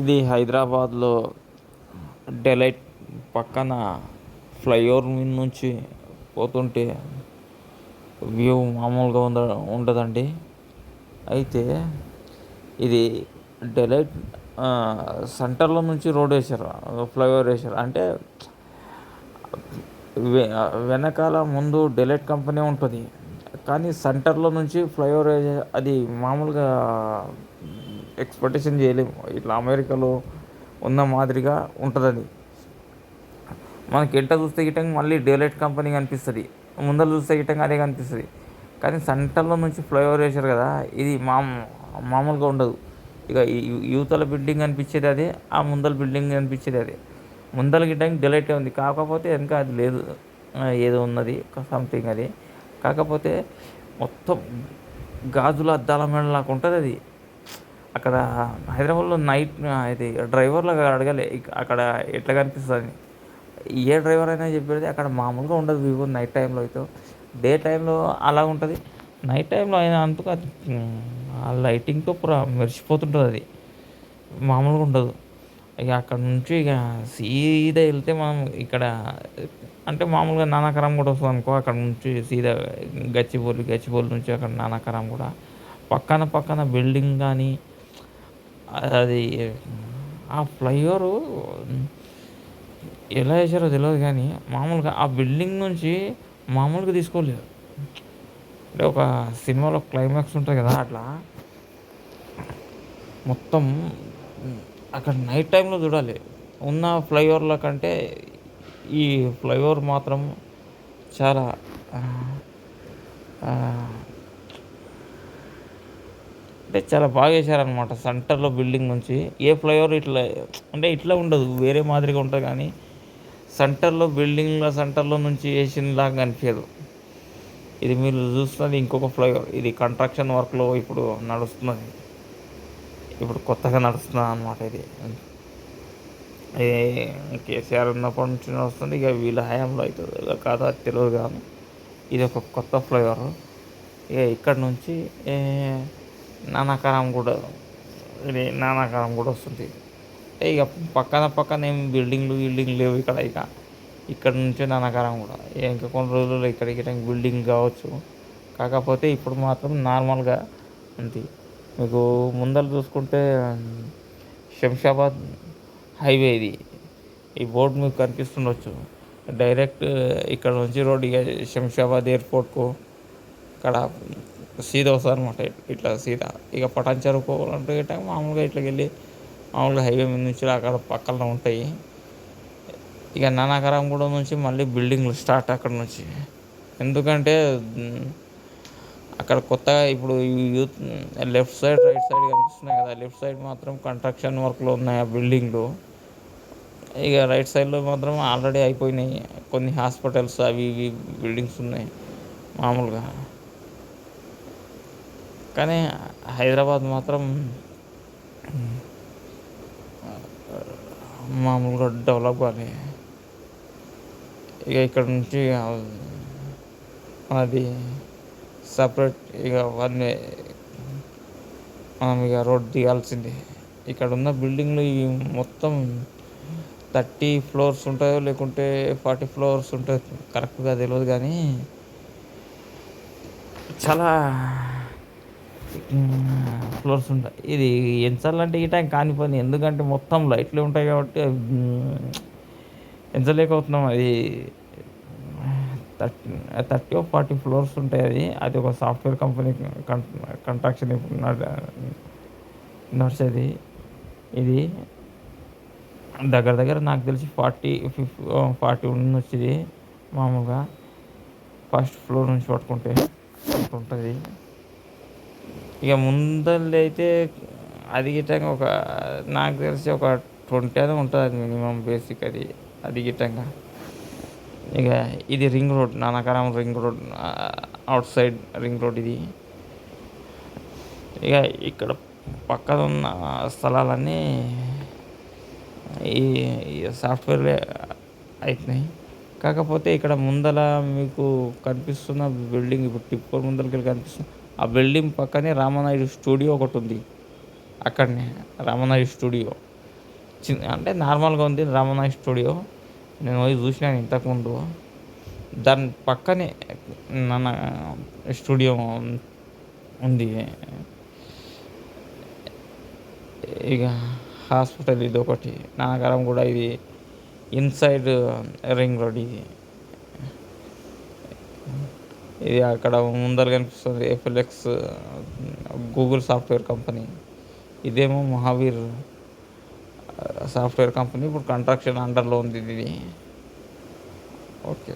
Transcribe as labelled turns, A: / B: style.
A: ఇది హైదరాబాద్లో డెలైట్ పక్కన ఫ్లైఓవర్ మీద నుంచి పోతుంటే వ్యూ మామూలుగా ఉండ ఉండదండి. అయితే ఇది డెలైట్ సెంటర్లో నుంచి రోడ్ వేశారు ఫ్లైఓవర్ వేశారు. అంటే వె వెనకాల ముందు డెలైట్ కంపెనీ ఉంటుంది. కానీ సెంటర్లో నుంచి ఫ్లైఓవర్ అది మామూలుగా ఎక్స్పెక్టేషన్ చేయలేము ఇట్లా అమెరికాలో ఉన్న మాదిరిగా ఉంటుంది అది మనకి ఎంట చూస్తే గిట్టంగా మళ్ళీ డేలైట్ కంపెనీ కనిపిస్తుంది. ముందర చూస్తే గిట్టంగా అదే కనిపిస్తుంది. కానీ సెంటర్లో నుంచి ఫ్లైఓవర్ వేశారు కదా ఇది మామూ మామూలుగా ఉండదు. ఇక యువతల బిల్డింగ్ అనిపించేది అదే ఆ ముందల బిల్డింగ్ కనిపించేది అదే. ముందల గిట్టంగా డెలైటే ఉంది. కాకపోతే వెనక అది లేదు. ఏదో ఉన్నది సంథింగ్ అది. కాకపోతే మొత్తం గాజుల అద్దాల మేడలాగా ఉంటుంది అది అక్కడ హైదరాబాద్లో నైట్ ఇది డ్రైవర్లకు అడగాలి అక్కడ ఎట్లా కనిపిస్తుంది ఏ డ్రైవర్ అయినా చెప్పేది అక్కడ మామూలుగా ఉండదు వ్యూ నైట్ టైంలో అయితే. డే టైంలో అలా ఉంటుంది. నైట్ టైంలో అయినా అంతగా ఆ లైటింగ్తో పూరా మెరిసిపోతుంటుంది అది. మామూలుగా ఉండదు. ఇక అక్కడ నుంచి ఇక సీదా వెళ్తే మనం ఇక్కడ అంటే మామూలుగా నానాకరం కూడా వస్తుంది అనుకో అక్కడ నుంచి సీదా గచ్చిబౌలి గచ్చిబోలి నుంచి అక్కడ నానాకరం కూడా. పక్కన పక్కన బిల్డింగ్ కానీ అది ఆ ఫ్లైఓవరు ఎలా వేసారో తెలియదు కానీ మామూలుగా ఆ బిల్డింగ్ నుంచి మామూలుగా తీసుకోలేదు. అంటే ఒక సినిమాలో క్లైమాక్స్ ఉంటుంది కదా అట్లా. మొత్తం అక్కడ నైట్ టైంలో చూడాలి. ఉన్న ఫ్లైఓవర్ల కంటే ఈ ఫ్లైఓవర్ మాత్రం చాలా అంటే చాలా బాగా వేశారనమాట సెంటర్లో బిల్డింగ్ నుంచి ఏ ఫ్లైఓవర్ ఇట్లా అంటే ఇట్లా ఉండదు వేరే మాదిరిగా ఉంటుంది కానీ సెంటర్లో బిల్డింగ్ల సెంటర్లో నుంచి వేసినలాగా అనిపించదు ఇది మీరు చూస్తున్నది ఇంకొక ఫ్లైఓవర్. ఇది కన్స్ట్రక్షన్ వర్క్లో ఇప్పుడు నడుస్తున్నది. ఇప్పుడు కొత్తగా నడుస్తున్నది అనమాట ఇది. కేసీఆర్ ఉన్నప్పటి నుంచి నడుస్తుంది ఇక వీళ్ళ హయాంలో అవుతుంది. కాదా తెలియదు కానీ ఇది ఒక కొత్త ఫ్లైఓవర్. ఇక ఇక్కడ నుంచి నానాకారం కూడా ఇది నానాకారం కూడా వస్తుంది ఇక పక్కన పక్కన ఏం బిల్డింగ్లు బిల్డింగ్లు లేవు ఇక్కడ ఇక. ఇక్కడ నుంచి నానాకారం కూడా ఇంకా కొన్ని రోజుల్లో ఇక్కడికి బిల్డింగ్ కావచ్చు. కాకపోతే ఇప్పుడు మాత్రం నార్మల్గా ఉంది మీకు ముందర చూసుకుంటే శంషాబాద్ హైవే ఇది. ఈ బోర్డు మీకు కనిపిస్తుండొచ్చు. డైరెక్ట్ ఇక్కడ నుంచి రోడ్ ఇక శంషాబాద్ ఎయిర్పోర్ట్కు. ఇక్కడ సీదా వస్తుంది అనమాట ఇట్లా సీదా. ఇక పటాన్ చెరువు పోవాలంటే గిట్ట మామూలుగా ఇట్లా వెళ్ళి మామూలుగా హైవే మీద నుంచి అక్కడ పక్కన ఉంటాయి. ఇక నానాకరంగూడ నుంచి మళ్ళీ బిల్డింగ్లు స్టార్ట్ అక్కడ నుంచి. ఎందుకంటే అక్కడ కొత్తగా ఇప్పుడు youth left side right side కనిపిస్తున్నాయి కదా. లెఫ్ట్ సైడ్ మాత్రం కన్స్ట్రక్షన్ వర్క్లో ఉన్నాయి ఆ బిల్డింగ్లు. ఇక రైట్ సైడ్లో మాత్రం ఆల్రెడీ అయిపోయినాయి. కొన్ని హాస్పిటల్స్ అవి ఇవి బిల్డింగ్స్ ఉన్నాయి మామూలుగా. కానీ హైదరాబాద్ మాత్రం మామూలుగా డెవలప్ కానీ ఇక ఇక్కడ నుంచి అది సపరేట్ ఇక వన్ మనం ఇక రోడ్ దిగాల్సిందే. ఇక్కడ ఉన్న బిల్డింగ్లు ఇవి మొత్తం థర్టీ ఫ్లోర్స్ ఉంటాయో లేకుంటే ఫార్టీ ఫ్లోర్స్ ఉంటాయో కరెక్ట్గా తెలియదు కానీ చాలా ఫ్లోర్స్ ఉంటాయి. ఇది ఎంచాలంటే ఈ టైం కానిపోయింది ఎందుకంటే మొత్తం లైట్లు ఉంటాయి కాబట్టి ఎంచలేకపోతున్నాం. అది థర్టీ థర్టీ ఫార్టీ ఫ్లోర్స్ ఉంటాయి అది. అది ఒక సాఫ్ట్వేర్ కంపెనీ కంట్రాక్షన్ నడిచేది. ఇది దగ్గర దగ్గర నాకు తెలిసి ఫార్టీ ఫిఫ్ ఫార్టీ వచ్చేది మామూలుగా. ఫస్ట్ ఫ్లోర్ నుంచి పట్టుకుంటే ఉంటుంది. ఇక ముందర అయితే అది గిట్టంగా ఒక నాకు తెలిసి ఒక ట్వంటీ అది ఉంటుంది అది మినిమం బేసిక్ అది అది గిట్టంగా ఇక ఇది ring road Nanakram ring road outside ring road ఇది. ఇక ఇక్కడ పక్కన ఉన్న స్థలాలన్నీ ఈ సాఫ్ట్వేర్లే అవుతున్నాయి కాకపోతే ఇక్కడ ముందల మీకు కనిపిస్తున్న బిల్డింగ్ ఇప్పుడు టిప్పర్ ముందరికి కనిపిస్తుంది ఆ బిల్డింగ్ పక్కనే రామనాయుడు స్టూడియో ఒకటి ఉంది. అక్కడనే రామనాయుడు స్టూడియో. చిన్న అంటే నార్మల్గా ఉంది రామనాయుడు స్టూడియో. నేను పోయి చూసినాను ఇంతకుముందు. దాని పక్కనే నన్న స్టూడియో ఉంది. ఇక హాస్పిటల్ ఇది ఒకటి. నాగరం కూడా ఇది ఇన్సైడ్ రింగ్ రోడ్ ఇది. ఇది అక్కడ ముందర కనిపిస్తుంది ఎఫ్ఎల్ఎక్స్ గూగుల్ సాఫ్ట్వేర్ కంపెనీ. ఇదేమో మహావీర్ సాఫ్ట్వేర్ కంపెనీ. ఇప్పుడు కంట్రక్షన్ అండర్లో ఉంది ఇది. ఓకే.